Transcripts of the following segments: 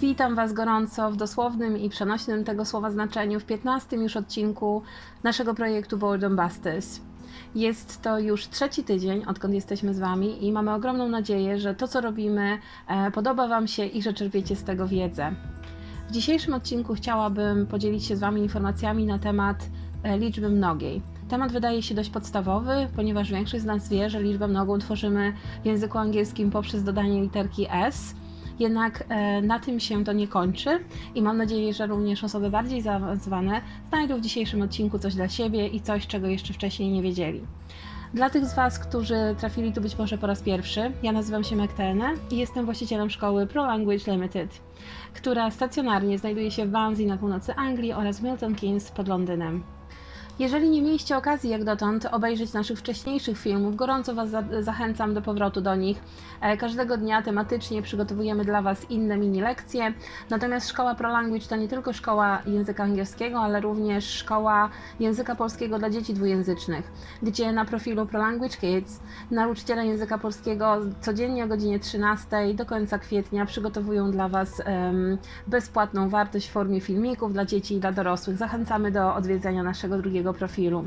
Witam Was gorąco w dosłownym i przenośnym tego słowa znaczeniu w 15 już odcinku naszego projektu Boredom Busters. Jest to już trzeci tydzień, odkąd jesteśmy z Wami i mamy ogromną nadzieję, że to, co robimy, e, podoba Wam się i że czerpiecie z tego wiedzę. W dzisiejszym odcinku chciałabym podzielić się z Wami informacjami na temat e, liczby mnogiej. Temat wydaje się dość podstawowy, ponieważ większość z nas wie, że liczbę mnogą tworzymy w języku angielskim poprzez dodanie literki S. Jednak e, na tym się to nie kończy i mam nadzieję, że również osoby bardziej zaawansowane znajdą w dzisiejszym odcinku coś dla siebie i coś, czego jeszcze wcześniej nie wiedzieli. Dla tych z Was, którzy trafili tu być może po raz pierwszy, ja nazywam się Magdalena i jestem właścicielem szkoły Pro Language Limited, która stacjonarnie znajduje się w Barnsley na północy Anglii oraz w Milton Keynes pod Londynem. Jeżeli nie mieliście okazji jak dotąd obejrzeć naszych wcześniejszych filmów, gorąco Was za zachęcam do powrotu do nich. E, Każdego dnia tematycznie przygotowujemy dla Was inne mini lekcje. Natomiast Szkoła Pro Language to nie tylko szkoła języka angielskiego, ale również szkoła języka polskiego dla dzieci dwujęzycznych, gdzie na profilu Pro Language Kids nauczyciele języka polskiego codziennie o godzinie 13 do końca kwietnia przygotowują dla Was em, bezpłatną wartość w formie filmików dla dzieci i dla dorosłych. Zachęcamy do odwiedzenia naszego drugiego profilu.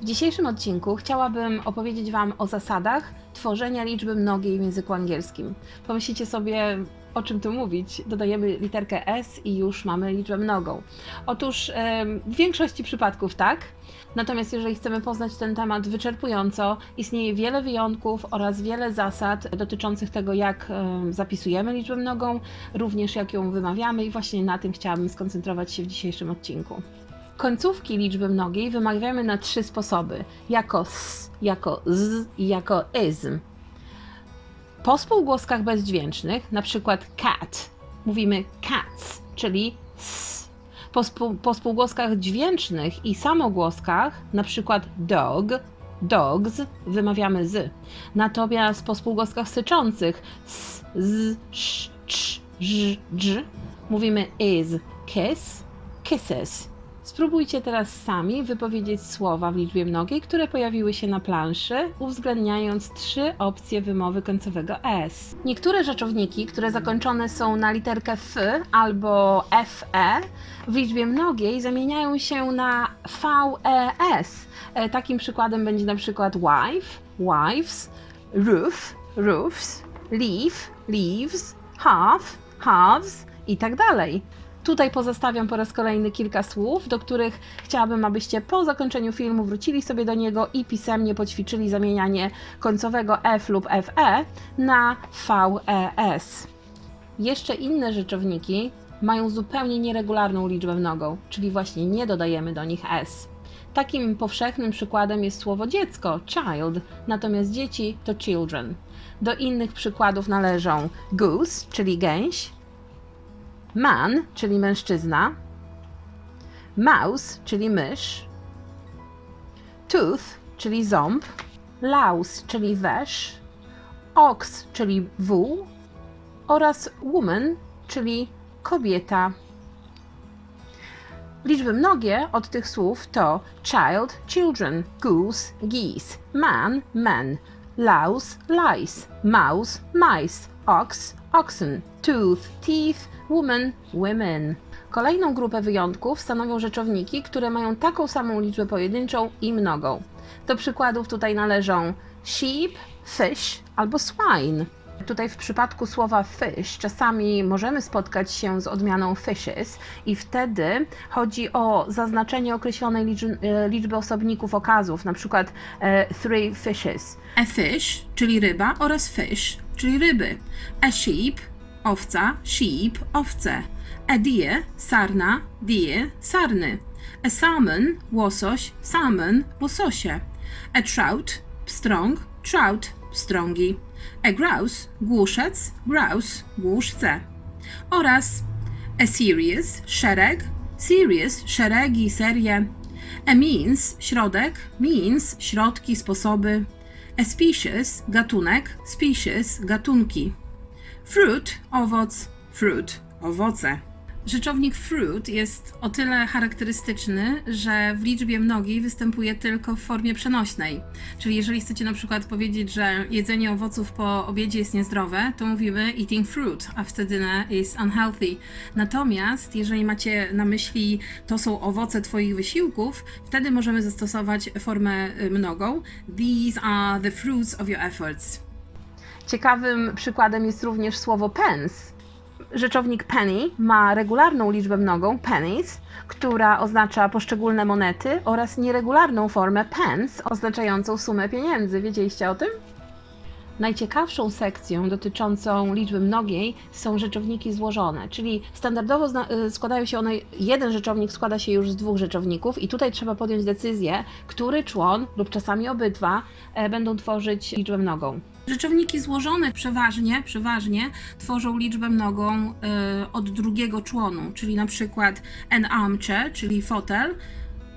W dzisiejszym odcinku chciałabym opowiedzieć Wam o zasadach tworzenia liczby mnogiej w języku angielskim. Pomyślicie sobie, o czym tu mówić? Dodajemy literkę S i już mamy liczbę mnogą. Otóż w większości przypadków tak. Natomiast jeżeli chcemy poznać ten temat wyczerpująco, istnieje wiele wyjątków oraz wiele zasad dotyczących tego, jak em, zapisujemy liczbę mnogą, również jak ją wymawiamy i właśnie na tym chciałabym skoncentrować się w dzisiejszym odcinku. Końcówki liczby mnogiej wymawiamy na trzy sposoby: jako s, jako z i jako izm. Po spółgłoskach bezdźwięcznych, na przykład cat, mówimy cats, czyli s. Po, spół, po spółgłoskach dźwięcznych i samogłoskach, na przykład dog, dogs, wymawiamy z. Natomiast po spółgłoskach syczących s, z, sz, cz, ż, dż, mówimy is, kiss, kisses. Spróbujcie teraz sami wypowiedzieć słowa w liczbie mnogiej, które pojawiły się na planszy, uwzględniając trzy opcje wymowy końcowego s. Niektóre rzeczowniki, które zakończone są na literkę f albo fe, w liczbie mnogiej zamieniają się na ves. E, Takim przykładem będzie na przykład wife, wives, roof, roofs, leaf, leaves, half, halves i tak dalej. Tutaj pozostawiam po raz kolejny kilka słów, do których chciałabym, abyście po zakończeniu filmu wrócili sobie do niego i pisemnie poćwiczyli zamienianie końcowego f lub fe na ves. Jeszcze inne rzeczowniki mają zupełnie nieregularną liczbę mnogą, czyli właśnie nie dodajemy do nich s. Takim powszechnym przykładem jest słowo dziecko, child, natomiast dzieci to children. Do innych przykładów należą goose, czyli gęś, man, czyli mężczyzna, mouse, czyli mysz, tooth, czyli ząb, louse, czyli wesz, ox, czyli wół oraz woman, czyli kobieta. Liczby mnogie od tych słów to child, children, goose, geese, man, men, louse, lice, mouse, mice, ox, oxen, tooth, teeth, woman, women. Kolejną grupę wyjątków stanowią rzeczowniki, które mają taką samą liczbę pojedynczą i mnogą. Do przykładów tutaj należą sheep, fish albo swine. Tutaj w przypadku słowa fish czasami możemy spotkać się z odmianą fishes i wtedy chodzi o zaznaczenie określonej liczby, e, liczby osobników okazów, na przykład e, three fishes. A fish, czyli ryba, oraz fish, czyli ryby. A sheep, owca, sheep, owce. A deer, sarna, deer, sarny. A salmon, łosoś, salmon, łososie. A trout, pstrąg, trout, pstrągi. A grouse, głuszec, grouse, głuszce. Oraz a series, szereg, series, szeregi, serie. A means, środek, means, środki, sposoby. A species, gatunek, species, gatunki. Fruit, owoc, fruit, owoce. Rzeczownik fruit jest o tyle charakterystyczny, że w liczbie mnogiej występuje tylko w formie przenośnej. Czyli jeżeli chcecie na przykład powiedzieć, że jedzenie owoców po obiedzie jest niezdrowe, to mówimy eating fruit, a wtedy is unhealthy. Natomiast jeżeli macie na myśli to są owoce Twoich wysiłków, wtedy możemy zastosować formę y, mnogą. These are the fruits of your efforts. Ciekawym przykładem jest również słowo pence. Rzeczownik penny ma regularną liczbę mnogą pennies, która oznacza poszczególne monety oraz nieregularną formę pence oznaczającą sumę pieniędzy. Wiedzieliście o tym? Najciekawszą sekcją dotyczącą liczby mnogiej są rzeczowniki złożone, czyli standardowo y, składają się one, jeden rzeczownik składa się już z dwóch rzeczowników i tutaj trzeba podjąć decyzję, który człon lub czasami obydwa e, będą tworzyć liczbę mnogą. Rzeczowniki złożone przeważnie, przeważnie tworzą liczbę mnogą y, od drugiego członu, czyli na przykład an armchair, czyli fotel,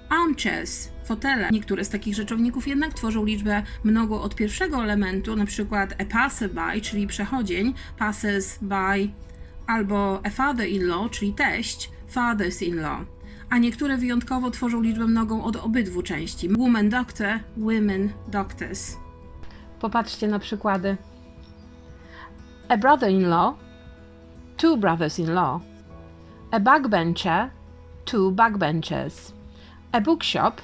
armchairs, fotele. Niektóre z takich rzeczowników jednak tworzą liczbę mnogą od pierwszego elementu, na przykład a passerby, czyli przechodzień, passes by, albo a father-in-law, czyli teść, fathers-in-law. A niektóre wyjątkowo tworzą liczbę mnogą od obydwu części. Woman doctor, women doctors. Popatrzcie na przykłady. A brother-in-law, two brothers-in-law. A backbencher, two backbenchers. A bookshop,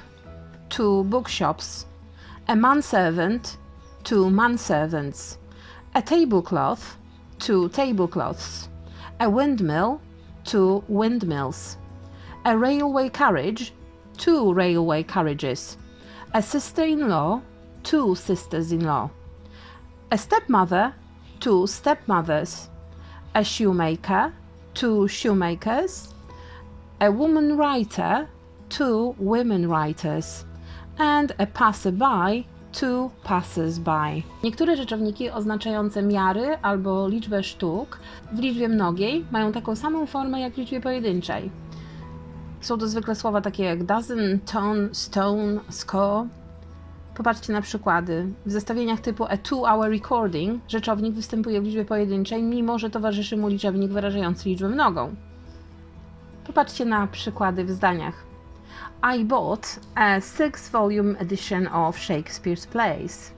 two bookshops. A manservant, two manservants. A tablecloth, two tablecloths. A windmill, two windmills. A railway carriage, two railway carriages. A sister-in-law, two sisters-in-law. A stepmother, two stepmothers. A shoemaker, two shoemakers. A woman writer, two women writers. And a passerby, two passers-by. Niektóre rzeczowniki oznaczające miary albo liczbę sztuk w liczbie mnogiej mają taką samą formę jak w liczbie pojedynczej. Są to zwykle słowa takie jak dozen, ton, stone, score. Popatrzcie na przykłady. W zestawieniach typu a two-hour recording rzeczownik występuje w liczbie pojedynczej, mimo że towarzyszy mu liczebnik wyrażający liczbę mnogą. Popatrzcie na przykłady w zdaniach. I bought a six-volume edition of Shakespeare's plays.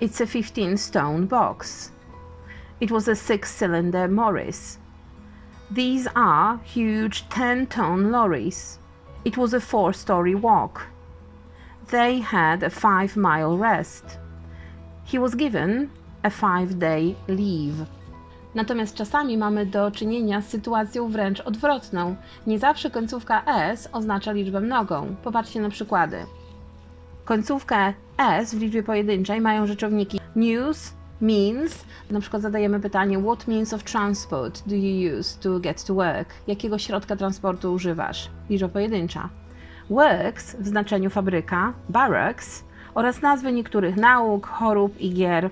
It's a 15-stone box. It was a six-cylinder Morris. These are huge 10-ton lorries. It was a four-story walk. They had a five mile rest. He was given a five day leave. Natomiast czasami mamy do czynienia z sytuacją wręcz odwrotną. Nie zawsze końcówka s oznacza liczbę mnogą. Popatrzcie na przykłady. Końcówkę s w liczbie pojedynczej mają rzeczowniki news, means. Na przykład zadajemy pytanie what means of transport do you use to get to work? Jakiego środka transportu używasz? Liczba pojedyncza works w znaczeniu fabryka, barracks oraz nazwy niektórych nauk, chorób i gier.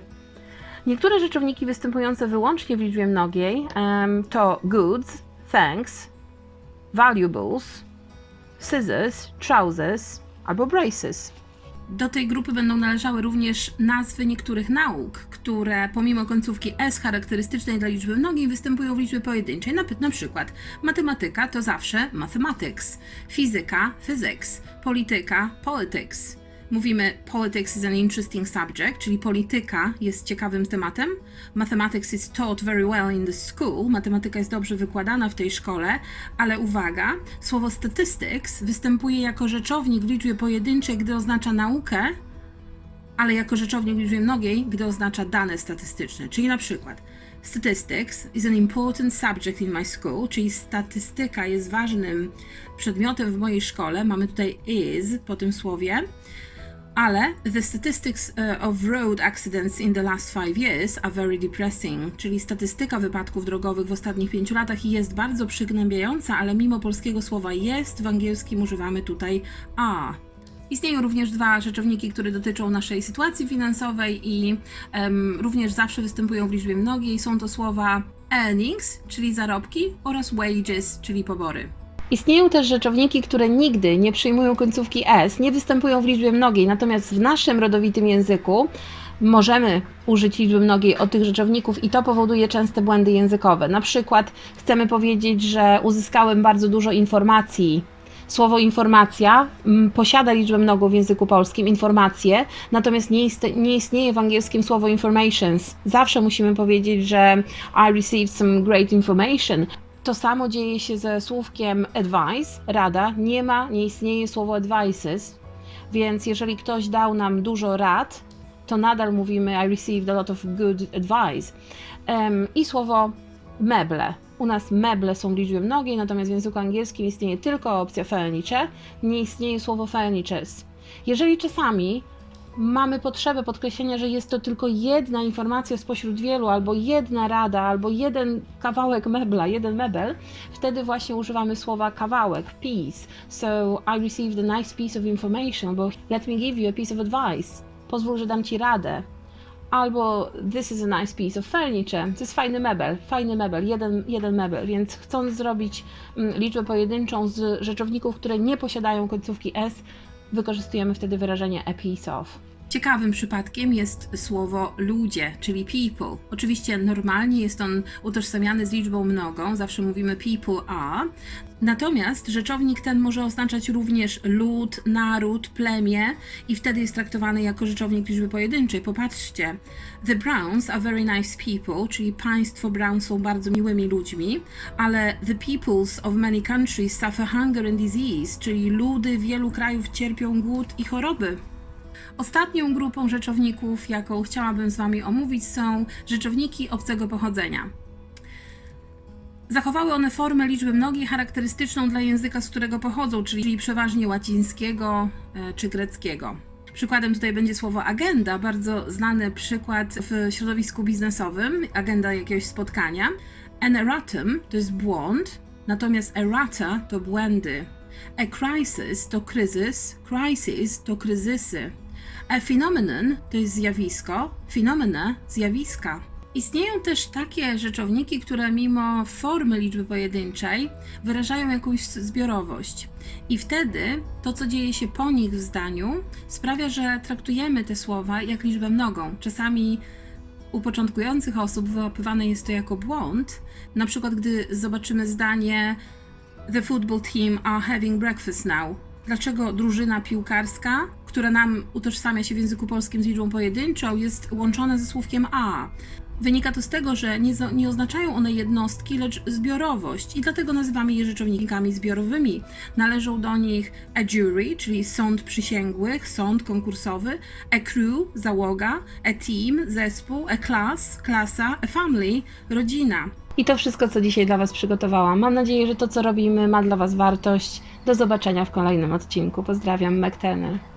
Niektóre rzeczowniki występujące wyłącznie w liczbie mnogiej to goods, thanks, valuables, scissors, trousers albo braces. Do tej grupy będą należały również nazwy niektórych nauk, które pomimo końcówki S charakterystycznej dla liczby mnogiej występują w liczbie pojedynczej. Na, na przykład matematyka to zawsze mathematics, fizyka physics, polityka politics. Mówimy politics is an interesting subject, czyli polityka jest ciekawym tematem. Mathematics is taught very well in the school. Matematyka jest dobrze wykładana w tej szkole, ale uwaga, słowo statistics występuje jako rzeczownik w liczbie pojedynczej, gdy oznacza naukę, ale jako rzeczownik w liczbie mnogiej, gdy oznacza dane statystyczne. Czyli na przykład Statistics is an important subject in my school, czyli statystyka jest ważnym przedmiotem w mojej szkole. Mamy tutaj is po tym słowie. Ale the statistics uh, of road accidents in the last five years are very depressing, czyli statystyka wypadków drogowych w ostatnich pięciu latach jest bardzo przygnębiająca, ale mimo polskiego słowa jest, w angielskim używamy tutaj are. Istnieją również dwa rzeczowniki, które dotyczą naszej sytuacji finansowej i em, również zawsze występują w liczbie mnogiej. Są to słowa earnings, czyli zarobki, oraz wages, czyli pobory. Istnieją też rzeczowniki, które nigdy nie przyjmują końcówki s, nie występują w liczbie mnogiej, natomiast w naszym rodowitym języku możemy użyć liczby mnogiej od tych rzeczowników i to powoduje częste błędy językowe. Na przykład chcemy powiedzieć, że uzyskałem bardzo dużo informacji. Słowo informacja mm, posiada liczbę mnogą w języku polskim, informacje, natomiast nie, nie istnieje w angielskim słowo informations. Zawsze musimy powiedzieć, że I received some great information. To samo dzieje się ze słówkiem advice, rada. Nie ma, nie istnieje słowo advices, więc jeżeli ktoś dał nam dużo rad, to nadal mówimy I received a lot of good advice. Em, I słowo meble. U nas meble są w liczbie mnogiej, natomiast w języku angielskim istnieje tylko opcja furniture, nie istnieje słowo furnitures. Jeżeli czasami mamy potrzebę podkreślenia, że jest to tylko jedna informacja spośród wielu, albo jedna rada, albo jeden kawałek mebla, jeden mebel, wtedy właśnie używamy słowa kawałek, piece. So I received a nice piece of information, albo let me give you a piece of advice. Pozwól, że dam ci radę. Albo this is a nice piece of furniture. To jest fajny mebel, fajny mebel, jeden, jeden mebel. Więc chcąc zrobić mm, liczbę pojedynczą z rzeczowników, które nie posiadają końcówki s, wykorzystujemy wtedy wyrażenie a piece of. Ciekawym przypadkiem jest słowo ludzie, czyli people. Oczywiście normalnie jest on utożsamiany z liczbą mnogą, zawsze mówimy people are. Natomiast rzeczownik ten może oznaczać również lud, naród, plemię i wtedy jest traktowany jako rzeczownik liczby pojedynczej. Popatrzcie. The Browns are very nice people, czyli państwo Brown są bardzo miłymi ludźmi, ale the peoples of many countries suffer hunger and disease, czyli ludy wielu krajów cierpią głód i choroby. Ostatnią grupą rzeczowników, jaką chciałabym z Wami omówić, są rzeczowniki obcego pochodzenia. Zachowały one formę liczby mnogiej charakterystyczną dla języka, z którego pochodzą, czyli przeważnie łacińskiego e, czy greckiego. Przykładem tutaj będzie słowo agenda, bardzo znany przykład w środowisku biznesowym, agenda jakiegoś spotkania. An erratum to jest błąd, natomiast errata to błędy. A crisis to kryzys, crisis to kryzysy. A phenomenon to jest zjawisko, phenomena zjawiska. Istnieją też takie rzeczowniki, które mimo formy liczby pojedynczej wyrażają jakąś zbiorowość. I wtedy to, co dzieje się po nich w zdaniu, sprawia, że traktujemy te słowa jak liczbę mnogą. Czasami u początkujących osób wyłapywane jest to jako błąd, na przykład gdy zobaczymy zdanie The football team are having breakfast now. Dlaczego drużyna piłkarska, która nam utożsamia się w języku polskim z liczbą pojedynczą, jest łączona ze słówkiem a? Wynika to z tego, że nie, nie oznaczają one jednostki, lecz zbiorowość i dlatego nazywamy je rzeczownikami zbiorowymi. Należą do nich a jury, czyli sąd przysięgłych, sąd konkursowy, a crew, załoga, a team, zespół, a class, klasa, a family, rodzina. I to wszystko, co dzisiaj dla Was przygotowałam. Mam nadzieję, że to, co robimy, ma dla Was wartość. Do zobaczenia w kolejnym odcinku. Pozdrawiam, Meg Turner.